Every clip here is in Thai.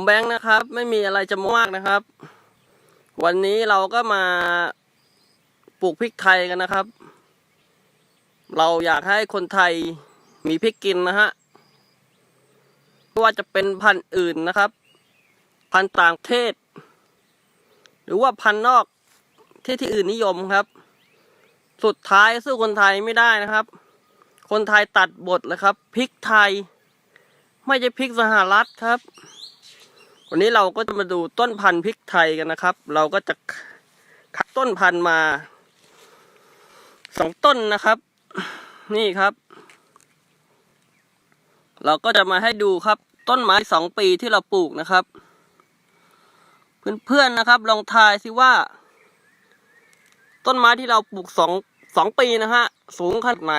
ผมแบงค์นะครับ ไม่มีอะไรจะมากนะครับ วันนี้เราก็มาปลูกพริกไทยกันนะครับ เราอยากให้คนไทยมีพริกกินนะฮะไม่ว่าจะเป็นพันธุ์อื่นนะครับ พันธุ์ต่างประเทศ หรือว่าพันธุ์นอกที่ที่อื่นนิยมครับ สุดท้ายสู้คนไทยไม่ได้นะครับ คนไทยตัดบทเลยครับพริกไทย ไม่ใช่พริกสหรัฐครับ วันนี้เราก็จะมาดูต้นพันธุ์พริกไทยกันนะครับ เราก็จะคัดต้นพันธุ์มาสองต้นนะครับ นี่ครับ เราก็จะมาให้ดูครับ ต้นไม้สองปีที่เราปลูกนะครับ เพื่อนๆนะครับ ลองทายสิว่า ต้นไม้ที่เราปลูกสองสองปีนะฮะสูงขนาดไหน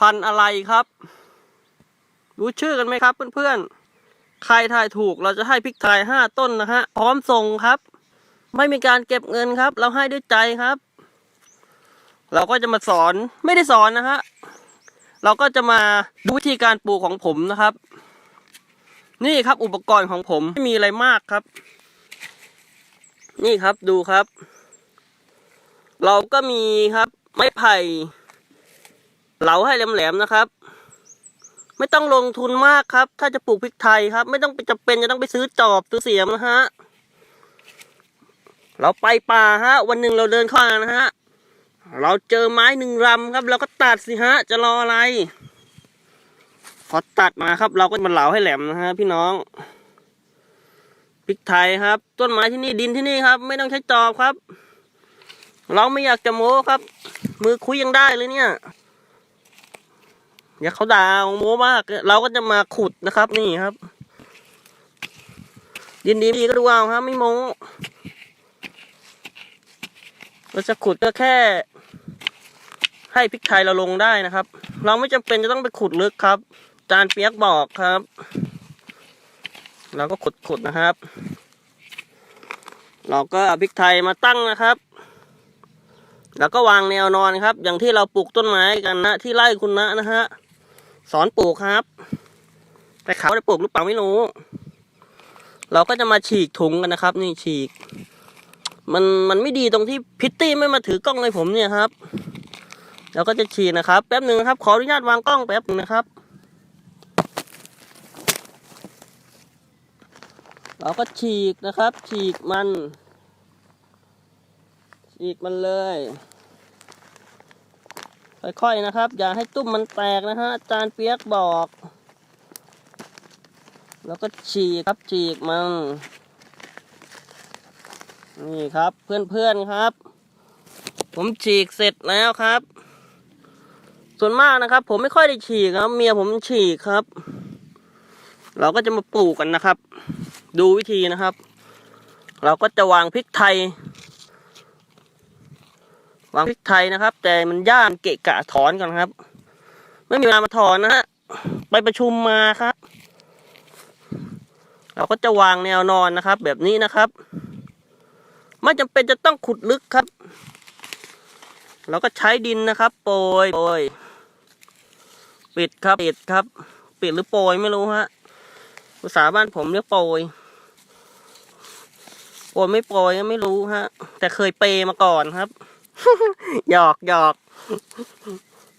พันธุ์อะไรครับ รู้ชื่อกันไหมครับเพื่อนๆ ใครทายถูกเราจะให้พริกไทยห้าต้นนะฮะ พร้อมส่งครับ ไม่มีการเก็บเงินครับ เราให้ด้วยใจครับ เราก็จะมาสอนไม่ได้สอนนะฮะ เราก็จะมาดูวิธีการปลูกของผมนะครับ นี่ครับอุปกรณ์ของผมไม่มีอะไรมากครับ นี่ครับดูครับ เราก็มีครับ ไม้ไผ่เหลาให้แหลมๆนะครับ ไม่ต้องลงทุนมากครับ ถ้าจะปลูกพริกไทยครับ ไม่ต้องไปจำเป็นจะต้องไปซื้อจอบซื้อเสียมนะฮะ เราไปป่าฮะ วันหนึ่งเราเดินเข้ามานะฮะ เราเจอไม้หนึ่งรำครับเราก็ตัดสิฮะ จะรออะไร พอตัดมาครับ เราก็มาเหลาให้แหลมนะฮะ พี่น้องพริกไทยครับ ต้นไม้ที่นี่ดินที่นี่ครับ ไม่ต้องใช้จอบครับ เราไม่อยากจะโม้ครับ มือคุยยังได้เลยเนี่ย อย่าเขาด่าโม้มาก เราก็จะมาขุดนะครับ นี่ครับดินดีดีก็ดูเอาครับ ไม่โม้เราจะขุดก็แค่ ให้พริกไทยเราลงได้นะครับ เราไม่จำเป็นจะต้องไปขุดลึกครับ จานเปียกบอกครับ เราก็ขุดขุดนะครับ เราก็เอาพริกไทยมาตั้งนะครับแล้วก็วางแนวนอนครับ อย่างที่เราปลูกต้นไม้กันนะ ที่ไร่คุณนะนะฮะ สอนปลูกครับ แต่เขาได้ปลูกหรือเปล่าไม่รู้ เราก็จะมาฉีกถุงกันนะครับ นี่ฉีก มันมันไม่ดีตรงที่พิตตี้ไม่มาถือกล้องให้ผมเนี่ยครับเราก็จะฉีกนะครับ แป๊บหนึ่งครับ ขออนุญาตวางกล้องแป๊บหนึงนะครับ เราก็ฉีกนะครับ ฉีกมัน ฉีกมันเลย ค่อยๆนะครับ อย่าให้ตุ้มมันแตกนะฮะอาจารย์เปียกบอก แล้วก็ฉีกครับฉีกมัน นี่ครับเพื่อนๆครับ ผมฉีกเสร็จแล้วครับ ส่วนมากนะครับ ผมไม่ค่อยได้ฉีกครับ เมียผมฉีกครับ เราก็จะมาปลูกกันนะครับ ดูวิธีนะครับ เราก็จะวางพริกไทย วางพริกไทยนะครับ แต่มันย่านเกะกะถอนก่อนครับ ไม่มีเวลามาถอนนะฮะไปประชุมมาครับ เราก็จะวางแนวนอนนะครับ แบบนี้นะครับ ไม่จำเป็นจะต้องขุดลึกครับ เราก็ใช้ดินนะครับ โปรยโปรยปิดครับปิดครับ ปิดหรือโปรยไม่รู้ฮะภาษาบ้านผมเรียกโปรยโปรยไม่โปรยก็ไม่รู้ฮะ แต่เคยเปย์มาก่อนครับ หยอกหยอก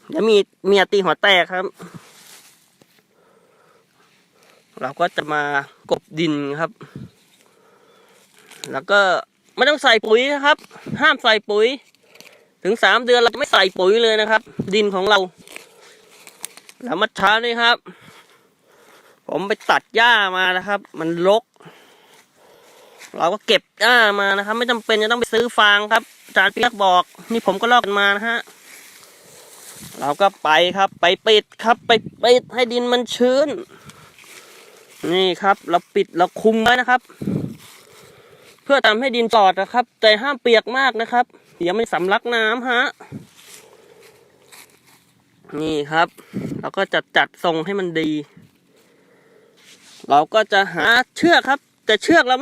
เดี๋ยวมีเมียตีหัวแตกครับ เราก็จะมากบดินครับ แล้วก็ไม่ต้องใส่ปุ๋ยนะครับ ห้ามใส่ปุ๋ย ถึงสามเดือนเราจะไม่ใส่ปุ๋ยเลยนะครับ ดินของเรา แล้วมาเช้านี้ครับ ผมไปตัดหญ้ามานะครับ มันรก เราก็เก็บหญ้ามานะครับ ไม่จำเป็นจะต้องไปซื้อฟางครับอาจารย์เปียกบอก นี่ผมก็ลอกกันมานะฮะเราก็ไปครับ ไปปิดครับ ไปปิดให้ดินมันชื้น นี่ครับ เราปิดเราคุมไว้นะครับ เพื่อทำให้ดินปลอดนะครับ แต่ห้ามเปียกมากนะครับ เดี๋ยวมันสำลักน้ำฮะนี่ครับ เราก็จะจัดทรงให้มันดี เราก็จะหาเชือกครับ แต่เชือกเรา